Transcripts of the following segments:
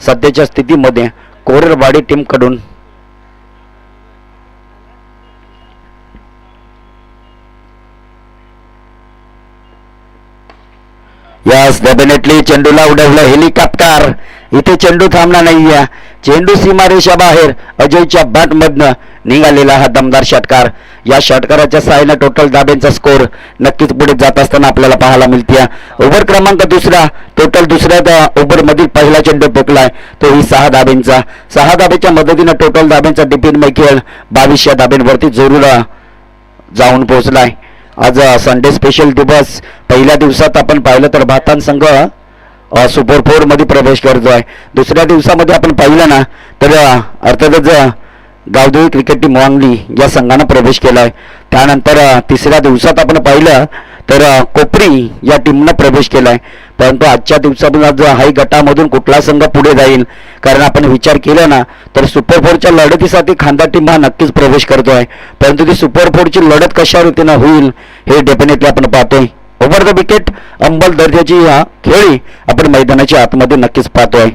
सध्याच्या स्थितीमध्ये कोररवाडी टीमकडून यस डेफिनेटली चेंडूला उडवलं हेलिकॉप्टर इथे चेंडू थांबला नाहीये. चेंडू सीमारेषा बाहेर. अजयच्या बॅटमधनं निघालेला हा दमदार षटकार. या षटकाराच्या साहाय्याने टोटल दाब्यांचा स्कोर नक्कीच पुढे जात असताना आपल्याला पाहायला मिळते ओव्हर क्रमांक दुसरा. टोटल दुसऱ्या ओव्हरमधील पहिला चेंडू पोकलाय तोही सहा दाबेंचा. सहा दाबेच्या मदतीनं टोटल दाब्यांचा डिपिनमय खेळ बावीस या दाब्यांवरती जोरूला जाऊन पोहोचलाय. आज संडे स्पेशल दिवस. पहिल्या दिवसात आपण पाहिलं तर भातान संघ सुपर फोरमध्ये प्रवेश करतो आहे दुसऱ्या दिवसामध्ये आपण पाहिलं ना तर अर्थातच गावदेवी क्रिकेट टीम वांगली या संघानं प्रवेश केला आहे त्यानंतर तिसऱ्या दिवसात आपण पाहिलं तर कोपरी या टीमनं प्रवेश केलाय. परंतु आजच्या दिवसातून आज हाय गटामधून कुठला संघ पुढे जाईल? कारण आपण विचार केला ना तर सुपर फोरच्या लढतीसाठी खांदा टीम हा नक्कीच प्रवेश करतोय. परंतु ती सुपर फोरची लढत कशा रीतीनं होईल हे डेफिनेटली आपण पाहतोय. ओव्हर द विकेट अंबल दर्जाची या खेळी आपण मैदानाच्या आतमध्ये नक्कीच पाहतोय.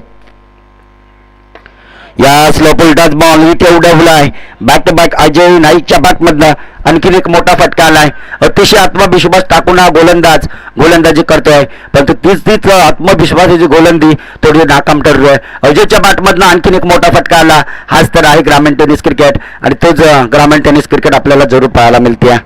या स्लोपुलटाच बॉल इथे उडवलाय बॅक टू बॅक अजय नाईकच्या बॅट मधनं आणखीन एक मोठा फटका आलाय. अतिशय आत्मविश्वास टाकून हा गोलंदाज गोलंदाजी करतोय. परंतु तीच तीच आत्मविश्वासाची गोलंदी थोडी नाकाम ठरलोय. अजयच्या बॅट मधनं आणखीन एक मोठा फटका आला. हाच तर आहे ग्रामीण टेनिस क्रिकेट आणि तोच ग्रामीण टेनिस क्रिकेट आपल्याला जरूर पाहायला मिळते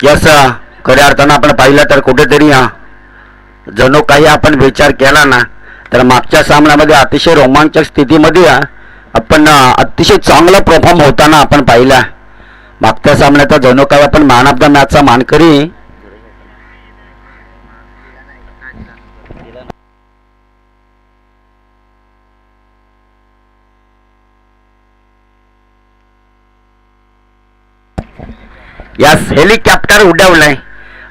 यस खऱ्या अर्थानं आपण पाहिलं तर कुठेतरी हा, जणू काही आपण विचार केला ना तर मागच्या सामन्यामध्ये अतिशय रोमांचक स्थितीमध्ये आपण अतिशय चांगला परफॉर्म होताना आपण पाहिला. मागच्या सामन्याचा जणू काही आपण मॅन ऑफ द मॅचचा मानकरी यास हेलिकॉप्टर उडवलंय.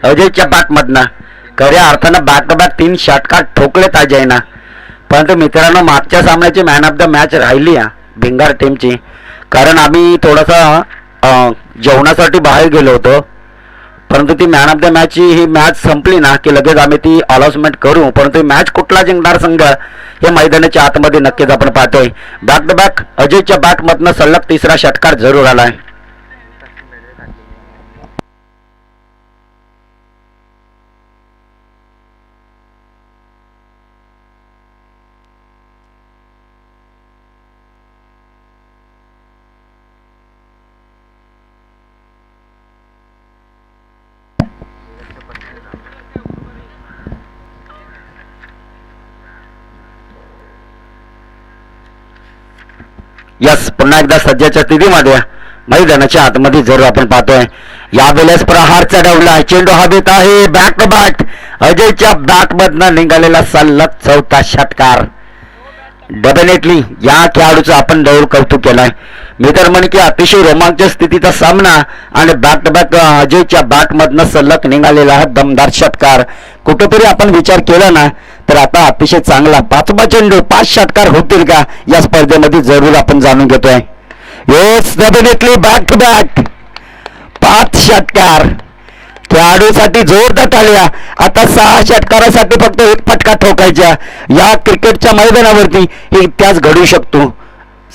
अजयच्या बॅट खऱ्या अर्थानं बॅक तीन षटकार ठोकलेत अजयनं. परंतु मित्रांनो मागच्या सामन्याची मॅन ऑफ द मॅच राहिली या भिंगार टीमची कारण आम्ही थोडासा जेवणासाठी बाहेर गेलो होतो. परंतु ती मॅन ऑफ द मॅचची ही मॅच संपली ना की लगेच आम्ही ती अलॉसमेंट करू. परंतु मॅच कुठला जिंकणार संघ हे मैदानाच्या आतमध्ये नक्कीच आपण पाहतोय. बॅक द बॅक अजयच्या बॅटमधनं सलग तिसरा षटकार जरूर आलाय. यस पुन्हा एकदा सध्याच्या स्थितीमध्ये मैदानाच्या आतमध्ये जरूर आपण पाहतोय. यावेळेस प्रहार चढवला चेंडू हवेत आहे बॅक टू बॅक अजयच्या बॅट मधनं निघालेला सलग चौथा षटकार. डेफिनेटली या खेळाडूचं आपण जवळ कौतुक केलंय. मी तर म्हणे की अतिशय रोमांचक स्थितीचा सामना आणि बॅक टू बॅक अजयच्या बॅट मधनं सलग निघालेला हा दमदार षटकार. कुठेतरी आपण विचार केला ना तर आता अतिशय चांगला पाचवा चेंडू पाच षटकार होतील का या स्पर्धेमध्ये जरूर आपण जाणून घेतोय. Yes definitely back to back पाच षटकार. खेळाडूसाठी जोरदार टाळ्या आता सहा षटकारासाठी फक्त एक फटका ठोकायच्या या क्रिकेटच्या मैदानावरती हे इतिहास घडू शकतो.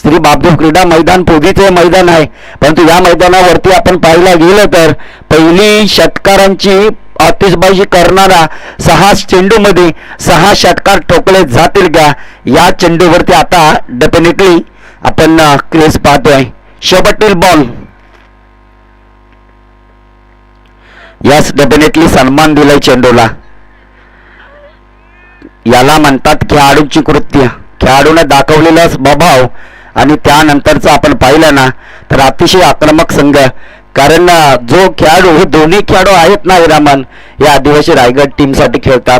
श्री बापदेव क्रीडा मैदान पोदीचे मैदान आहे. परंतु या मैदानावरती आपण पाहायला गेलं तर पहिली षटकारांची आतिषबाजी करणारा सहा चेंडूमध्ये सहा षटकार ठोकले जातील का? या चेंडूवरती आता डेफिनेटली आपण क्रेज पाहतोय. शेवटतील बॉल यस डेफिनेटली सन्मान दिलाय चेंडूला याला म्हणतात खेळाडूची कृत्य. खेळाडूने दाखवलेला स्वभाव आणि त्यानंतरचं आपण पाहिलं ना तर अतिशय आक्रमक संघ. कारण जो खेळाडू हे दोन्ही खेळाडू आहेत ना विरामन हे आदिवासी रायगड टीमसाठी खेळतात.